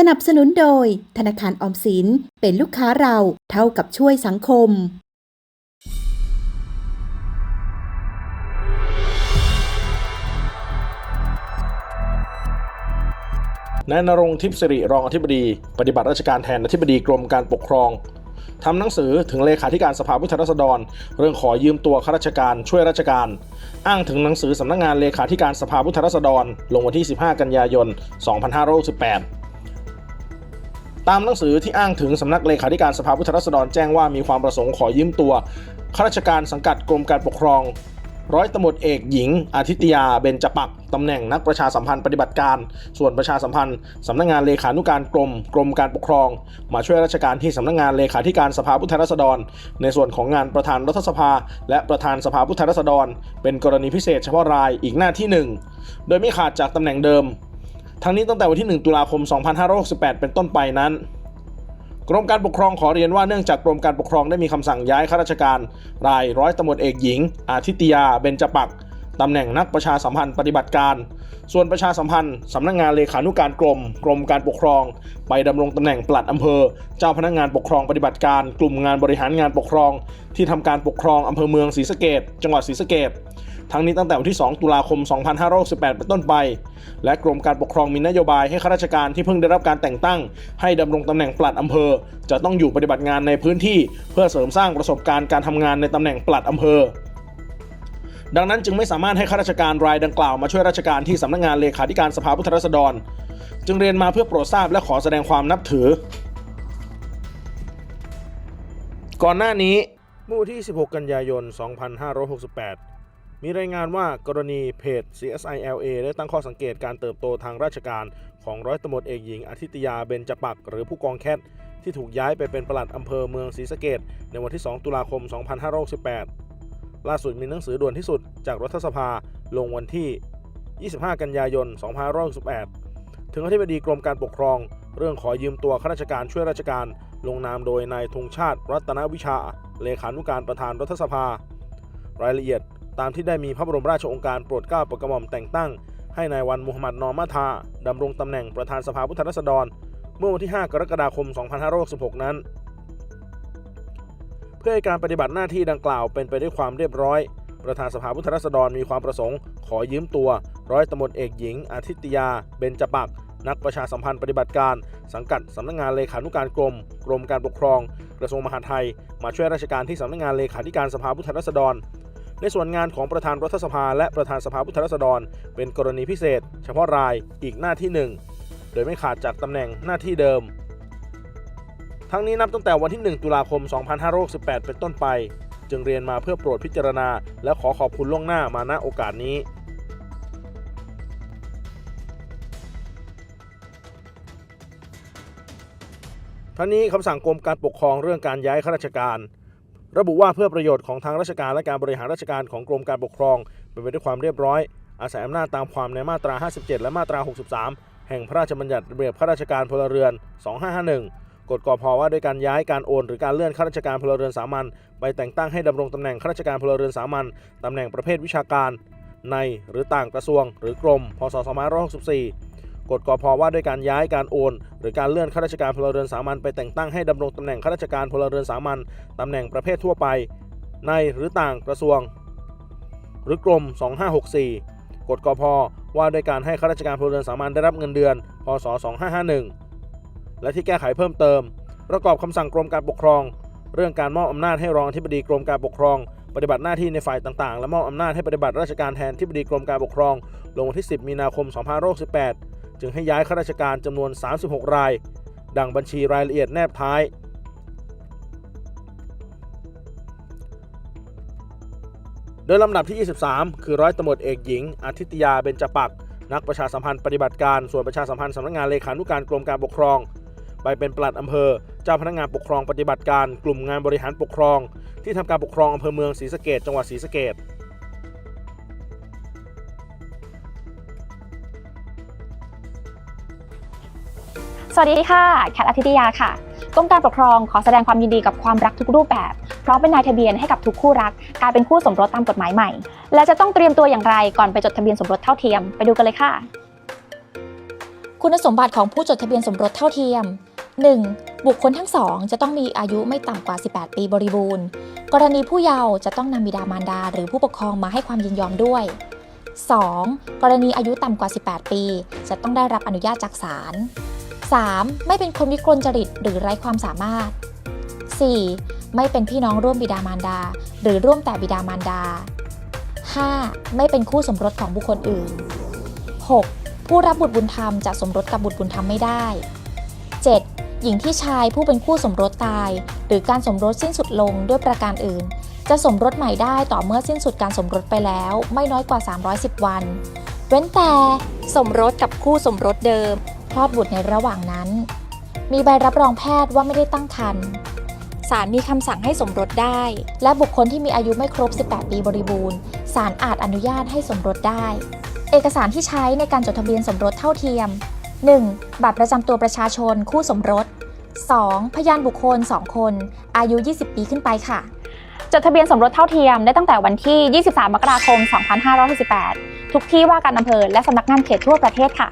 สนับสนุนโดย ธนาคารออมสินเป็นลูกค้าเราเท่ากับช่วยสังคม นายนรงค์ทิพย์สิริรองอธิบดี ปฏิบัติราชการแทนอธิบดีกรมการปกครองทำหนังสือถึงเลขาธิการสภาผู้แทนราษฎร เรื่องขอยืมตัวข้าราชการช่วยราชการ อ้างถึงหนังสือสำนักงานเลขาธิการสภาผู้แทนราษฎร ลงวันที่ 15 กันยายน 2568 ตามหนังสือที่อ้างถึงสำนักเลขาธิการสภาผู้แทนราษฎรแจ้งว่ามีความประสงค์ขอยืมตัวข้าราชการสังกัดกรมการปกครอง ร้อยตำรวจเอกหญิง อาทิตยาเบญจปักตำแหน่งนักประชาสัมพันธ์ปฏิบัติการ ส่วนประชาสัมพันธ์สำนักงานเลขานุการกรมกรมการปกครอง มาช่วยราชการที่สำนักงานเลขาธิการสภาผู้แทนราษฎร ในส่วนของงานประธานรัฐสภา และประธานสภาผู้แทนราษฎร เป็นกรณีพิเศษเฉพาะรายอีกหน้าที่หนึ่งโดยไม่ขาดจากตำแหน่งเดิม ทั้งนี้ตั้งแต่วันที่ 1 ตุลาคม 2568 เป็นต้นไปนั้น กรมการปกครองขอเรียนว่าเนื่องจากกรมการปกครองได้มีคำสั่งย้ายข้าราชการ รายร้อยตำรวจเอกหญิง อาทิตยา เบญจปักตำแหน่งนักประชาสัมพันธ์ปฏิบัติการ ส่วนประชาสัมพันธ์สำนักงานเลขานุการกรม กรมการปกครอง ไปดำรงตำแหน่งปลัดอำเภอ เจ้าพนักงานปกครองปฏิบัติการ กลุ่มงานบริหารงานปกครอง ที่ทำการปกครองอำเภอเมืองศรีสะเกดจังหวัดศรีสะเกด ทั้งนี้ตั้งแต่วันที่ 2 ตุลาคม 2568 เป็นต้นไป และกรมการปกครองมีนโยบายให้ข้าราชการที่เพิ่งได้รับการแต่งตั้ง ให้ดำรงตำแหน่งปลัดอำเภอ จะต้องอยู่ปฏิบัติงานในพื้นที่ เพื่อเสริมสร้างประสบการณ์การทำงานในตำแหน่งปลัดอำเภอดังนั้นจึงไม่สามารถให้ข้าราชการรายดังกล่าวมาช่วยราชการที่สำนักงานเลขาธิการสภาผู้แทนราษฎร จึงเรียนมาเพื่อโปรดทราบและขอแสดงความนับถือ ก่อนหน้านี้เมื่อวันที่ 16 กันยายน 2568 มีรายงานว่ากรณีเพจ CSILA ได้ตั้งข้อสังเกตการเติบโตทางราชการของร้อยตำรวจเอกหญิงอาทิตยาเบญจปักหรือผู้กองแคทที่ถูกย้ายไปเป็นปลัดอำเภอเมืองศรีสะเกดในวันที่ 2 ตุลาคม 2568 ล่าสุดมีหนังสือด่วนที่สุดจากรัฐสภาลงวันที่ 25 กันยายน 2568 ถึงอธิบดีกรมการปกครอง เรื่องขอยืมตัวข้าราชการช่วยราชการ ลงนามโดยนายธงชาติ รัตนวิชา เลขานุการประธานรัฐสภา รายละเอียด ตามที่ได้มีพระบรมราชโองการโปรดเกล้าโปรดกระหม่อมแต่งตั้ง ให้นายวันมูฮัมหมัดนอมาทาดำรงตำแหน่งประธานสภาผู้แทนราษฎร เมื่อวันที่ 5 กรกฎาคม 2566 นั้น เพื่อให้การปฏิบัติหน้าที่ดังกล่าวเป็นไปด้วยความเรียบร้อย ประธานสภาผู้แทนราษฎรมีความประสงค์ ขอยืมตัว ร้อยตำรวจเอกหญิง อาทิตยา เบญจปักนักประชาสัมพันธ์ปฏิบัติการ สังกัดสำนักงานเลขานุการกรม กรมการปกครอง กระทรวงมหาดไทย มาช่วยราชการที่สำนักงานเลขาธิการสภาผู้แทนราษฎร ในส่วนงานของประธานรัฐสภา และประธานสภาผู้แทนราษฎร เป็นกรณีพิเศษ เฉพาะรายอีกหน้าที่หนึ่งโดยไม่ขาดจากตำแหน่งหน้าที่เดิม ทั้งนี้นับตั้งแต่วันที่ 1 ตุลาคม 2568 เป็นต้นไป จึงเรียนมาเพื่อโปรดพิจารณา และขอขอบคุณล่วงหน้ามาณโอกาสนี้ทั้งนี้คำสั่งกรมการปกครองเรื่องการย้ายข้าราชการ ระบุว่าเพื่อประโยชน์ของทางราชการและการบริหารราชการของกรมการปกครอง เป็นไปด้วยความเรียบร้อย อาศัยอำนาจตามความในมาตรา 57 และมาตรา 63 แห่งพระราชบัญญัติระเบียบข้าราชการพลเรือน 2551 กฎกพว่าด้วยการย้ายการโอนหรือการเลื่อนข้าราชการพลเรือนสามัญไปแต่งตั้งให้ดำรงตำแหน่งข้าราชการพลเรือนสามัญตำแหน่งประเภทวิชาการ ในหรือต่างกระทรวง หรือกรม พศ 2564 กฎกพว่าด้วยการย้ายการโอน หรือการเลื่อนข้าราชการพลเรือนสามัญไปแต่งตั้งให้ดำรงตำแหน่งข้าราชการพลเรือนสามัญตำแหน่งประเภททั่วไป ในหรือต่างกระทรวง หรือกรม 2564 กฎกพว่าด้วยการให้ข้าราชการพลเรือนสามัญได้รับเงินเดือน พศ 2551 และที่แก้ไขเพิ่มเติม ประกอบคำสั่งกรมการปกครอง เรื่องการมอบอำนาจให้รองอธิบดีกรมการปกครองปฏิบัติหน้าที่ในฝ่ายต่างๆ และมอบอำนาจให้ปฏิบัติราชการแทนที่ปดีกรมการปกครอง ลงวันที่ 10 มีนาคม 2568 จึงให้ย้ายข้าราชการจำนวน 36 ราย ดังบัญชีรายละเอียดแนบท้าย โดยลำดับที่ 23 คือร้อยตำรวจเอกหญิงอาทิตยาเบญจปักนักประชาสัมพันธ์ปฏิบัติการส่วนประชาสัมพันธ์สำนักงานเลขานุการกรมการปกครอง ไปเป็นปลัดอำเภอ เจ้าพนักงานปกครองปฏิบัติการ กลุ่มงานบริหารปกครอง ที่ทำการปกครองอำเภอเมืองศรีสะเกดจังหวัดศรีสะเกด สวัสดีค่ะ แคทอาทิตยาค่ะกรมการปกครองขอแสดงความยินดีกับความรักทุกรูปแบบเพราะเป็นนายทะเบียนให้กับทุกคู่รักกลายเป็นคู่สมรสตามกฎหมายใหม่ และจะต้องเตรียมตัวอย่างไรก่อนไปจดทะเบียนสมรสเท่าเทียมไปดูกันเลยค่ะ คุณสมบัติของผู้จดทะเบียนสมรสเท่าเทียม 1. บุคคลทั้งสองจะต้องมีอายุไม่ต่ำกว่า 18 ปีบริบูรณ์ กรณีผู้เยาว์จะต้องนำบิดามารดา หรือผู้ปกครองมาให้ความยินยอมด้วย 2. กรณีอายุต่ำกว่า 18 ปี จะต้องได้รับอนุญาตจากศาล 3. ไม่เป็นคนวิกลจริตหรือไร้ความสามารถ 4. ไม่เป็นพี่น้องร่วมบิดามารดา หรือร่วมแต่บิดามารดา 5. ไม่เป็นคู่สมรสของบุคคลอื่น 6. ผู้รับบุตรบุญธรรมจะสมรสกับบุตรบุญธรรมไม่ได้ 7. หญิงที่ชายผู้เป็นคู่สมรสตาย หรือการสมรสสิ้นสุดลงด้วยประการอื่น จะสมรสใหม่ได้ต่อเมื่อสิ้นสุดการสมรสไปแล้ว ไม่น้อยกว่า 310 วัน เว้นแต่สมรสกับคู่สมรสเดิม ลอดบุตรในระหว่างนั้น มีใบรับรองแพทย์ว่าไม่ได้ตั้งครรภ์ศาลมีคำสั่งให้สมรสได้ และบุคคลที่มีอายุไม่ครบ 18 ปีบริบูรณ์ศาลอาจอนุญาตให้สมรสได้ เอกสารที่ใช้ในการจดทะเบียนสมรสเท่าเทียม 1. บัตรประจำตัวประชาชนคู่สมรส 2. พยานบุคคล 2 คน อายุ 20 ปีขึ้นไปค่ะ จดทะเบียนสมรสเท่าเทียมได้ตั้งแต่วันที่ 23 มกราคม 2568 ทุกที่ว่าการอำเภอและสำนักงานเขตทั่วประเทศค่ะ